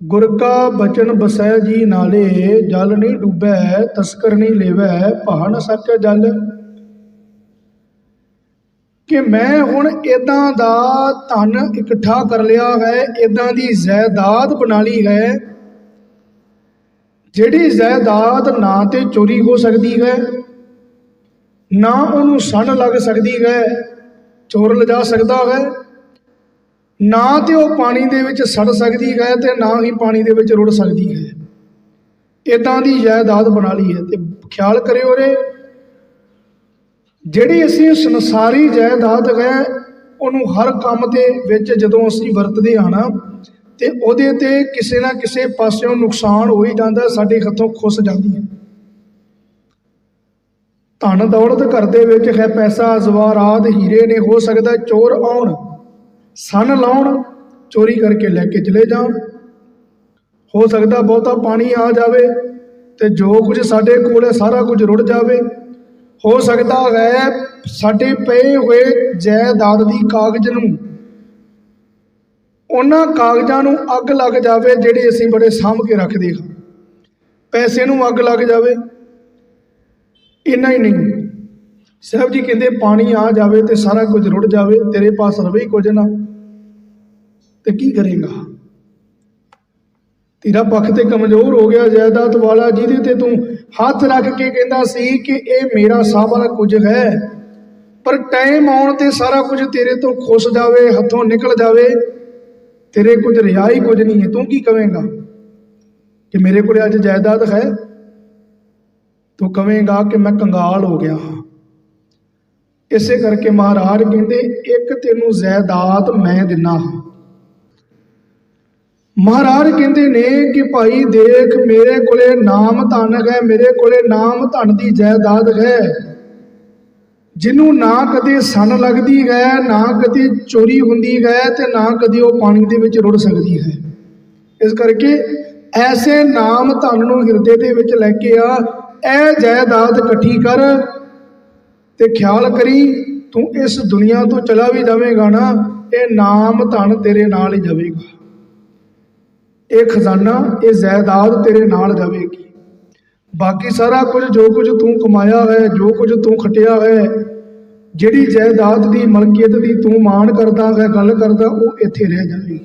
ਗੁਰ ਕਾ ਬਚਨ ਬਸੈ ਜੀ ਨਾਲੇ, ਜਲ ਨਹੀਂ ਡੁੱਬੈ, ਤਸਕਰ ਨਹੀਂ ਲੇਵੈ ਭਾ ਨ ਜਲ। ਕਿ ਮੈਂ ਹੁਣ ਇਦਾਂ ਦਾ ਧਨ ਇਕੱਠਾ ਕਰ ਲਿਆ ਹੈ ਇਦਾਂ ਦੀ ਜਾਇਦਾਦ ਬਣਾ ਲਈ ਹੈ, ਜਿਹੜੀ ਜਾਇਦਾਦ ਨਾ ਤੇ ਚੋਰੀ ਹੋ ਸਕਦੀ ਹੈ, ਨਾ ਉਹਨੂੰ ਸਣ ਲੱਗ ਸਕਦੀ ਹੈ, ਚੋਰ ਲਿਜਾ ਸਕਦਾ ਹੈ ਨਾ ਤੇ ਉਹ ਪਾਣੀ ਦੇ ਵਿੱਚ ਸੜ ਸਕਦੀ ਹੈ ਤੇ ਨਾ ਹੀ ਪਾਣੀ ਦੇ ਵਿੱਚ ਰੁੜ ਸਕਦੀ ਹੈ। ਇਦਾਂ ਦੀ ਜਾਇਦਾਦ ਬਣਾ ਲਈ ਹੈ ਤੇ ਖਿਆਲ ਕਰਿਓ ਰੇ, ਜਿਹੜੀ ਅਸੀਂ ਸੰਸਾਰੀ ਜਾਇਦਾਦ ਹੈ, ਉਹਨੂੰ ਹਰ ਕੰਮ ਦੇ ਵਿੱਚ ਜਦੋਂ ਅਸੀਂ ਵਰਤਦੇ ਹਾਂ ਨਾ, ਤੇ ਉਹਦੇ ਤੇ ਕਿਸੇ ਨਾ ਕਿਸੇ ਪਾਸਿਓਂ ਨੁਕਸਾਨ ਹੋ ਹੀ ਜਾਂਦਾ, ਸਾਡੇ ਹੱਥੋਂ ਖੁੱਸ ਜਾਂਦੀ ਹੈ। ਧਨ ਦੌਲਤ ਘਰ ਦੇ ਵਿੱਚ ਹੈ, ਪੈਸਾ ਜ਼ਵਾਰਾਤ ਹੀਰੇ ਨੇ, ਹੋ ਸਕਦਾ ਚੋਰ ਆਉਣ। ਸਨ ਲਾਉਣ, ਚੋਰੀ ਕਰਕੇ ਲੈ ਕੇ ਚਲੇ ਜਾਣ। ਹੋ ਸਕਦਾ ਬਹੁਤਾ ਪਾਣੀ ਆ ਜਾਵੇ ਤੇ ਜੋ ਕੁਝ ਸਾਡੇ ਕੋਲ ਹੈ, ਸਾਰਾ ਕੁਝ ਰੁੜ ਜਾਵੇ। ਹੋ ਸਕਦਾ ਹੈ ਸਾਡੇ ਪਏ ਹੋਏ ਜਾਇਦਾਦ ਦੀ ਕਾਗਜ਼ ਨੂੰ, ਉਹਨਾਂ ਕਾਗਜ਼ਾਂ ਨੂੰ ਅੱਗ ਲੱਗ ਜਾਵੇ ਜਿਹੜੇ ਅਸੀਂ ਬੜੇ ਸਾਂਭ ਕੇ ਰੱਖਦੇ ਹਾਂ। ਪੈਸੇ ਨੂੰ ਅੱਗ ਲੱਗ ਜਾਵੇ। ਇੰਨਾ ਹੀ ਨਹੀਂ। ਸਾਹਿਬ ਜੀ ਕਹਿੰਦੇ ਪਾਣੀ ਆ ਜਾਵੇ ਤੇ ਸਾਰਾ ਕੁਝ ਰੁੜ ਜਾਵੇ, ਤੇਰੇ ਪਾਸ ਰਵੇ ਹੀ ਕੁਝ ਨਾ। ਤੇ ਕੀ ਕਰੇਗਾ? ਤੇਰਾ ਪੱਖ ਤੇ ਕਮਜ਼ੋਰ ਹੋ ਗਿਆ ਜਾਇਦਾਦ ਵਾਲਾ, ਜਿਹਦੇ ਤੇ ਤੂੰ ਹੱਥ ਰੱਖ ਕੇ ਕਹਿੰਦਾ ਸੀ ਕਿ ਇਹ ਮੇਰਾ ਸਾਰਾ ਕੁਝ ਹੈ। ਪਰ ਟਾਈਮ ਆਉਣ ਤੇ ਸਾਰਾ ਕੁਝ ਤੇਰੇ ਤੋਂ ਖੁੱਸ ਜਾਵੇ, ਹੱਥੋਂ ਨਿਕਲ ਜਾਵੇ। ਤੇਰੇ ਕੁਝ ਰਿਹਾ ਹੀ ਕੁਝ ਨਹੀਂ ਹੈ। ਤੂੰ ਕੀ ਕਵੇਂਗਾ? ਕਿ ਮੇਰੇ ਕੋਲ ਅੱਜ ਜਾਇਦਾਦ ਹੈ? ਤੂੰ ਕਵੇਂਗਾ ਕਿ ਮੈਂ ਕੰਗਾਲ ਹੋ ਗਿਆ ਹਾਂ। ਇਸੇ ਕਰਕੇ ਮਹਾਰਾਜ ਕਹਿੰਦੇ, ਇੱਕ ਤੈਨੂੰ ਜਾਇਦਾਦ ਮੈਂ ਦਿੰਨਾ ਹਾਂ। ਮਹਾਰਾਜ ਕਹਿੰਦੇ ਨੇ ਕਿ ਭਾਈ ਦੇਖ, ਮੇਰੇ ਕੋਲੇ ਨਾਮ ਧਨ ਹੈ, ਮੇਰੇ ਕੋਲੇ ਨਾਮ ਧਨ ਦੀ ਜਾਇਦਾਦ ਹੈ। ਜਿਹਨੂੰ ਨਾ ਕਦੇ ਸਨ ਲੱਗਦੀ ਹੈ, ਨਾ ਕਦੇ ਚੋਰੀ ਹੁੰਦੀ ਹੈ ਤੇ ਨਾ ਕਦੇ ਉਹ ਪਾਣੀ ਦੇ ਵਿੱਚ ਰੁੜ ਸਕਦੀ ਹੈ। ਇਸ ਕਰਕੇ ਐਸੇ ਨਾਮ ਧਨ ਨੂੰ ਹਿਰਦੇ ਦੇ ਵਿੱਚ ਲੈ ਕੇ ਆ, ਇਹ ਜਾਇਦਾਦ ਇਕੱਠੀ ਕਰ। ਤੇ ਖਿਆਲ ਕਰੀ, ਤੂੰ ਇਸ ਦੁਨੀਆ ਤੋਂ ਚਲਾ ਵੀ ਜਾਵੇਂਗਾ ਨਾ, ਇਹ ਨਾਮ ਧਨ ਤੇਰੇ ਨਾਲ ਹੀ ਜਾਵੇਗਾ। ਇਹ ਖਜ਼ਾਨਾ, ਇਹ ਜਾਇਦਾਦ ਤੇਰੇ ਨਾਲ ਜਾਵੇਗੀ। ਬਾਕੀ ਸਾਰਾ ਕੁਝ ਜੋ ਕੁਝ ਤੂੰ ਕਮਾਇਆ ਹੈ, ਜੋ ਕੁਝ ਤੂੰ ਖਟਿਆ ਹੈ, ਜਿਹੜੀ ਜਾਇਦਾਦ ਦੀ ਮਲਕੀਅਤ ਦੀ ਤੂੰ ਮਾਣ ਕਰਦਾ ਹੈ, ਗੱਲ ਕਰਦਾ, ਉਹ ਇੱਥੇ ਰਹਿ ਜਾਵੇਗੀ।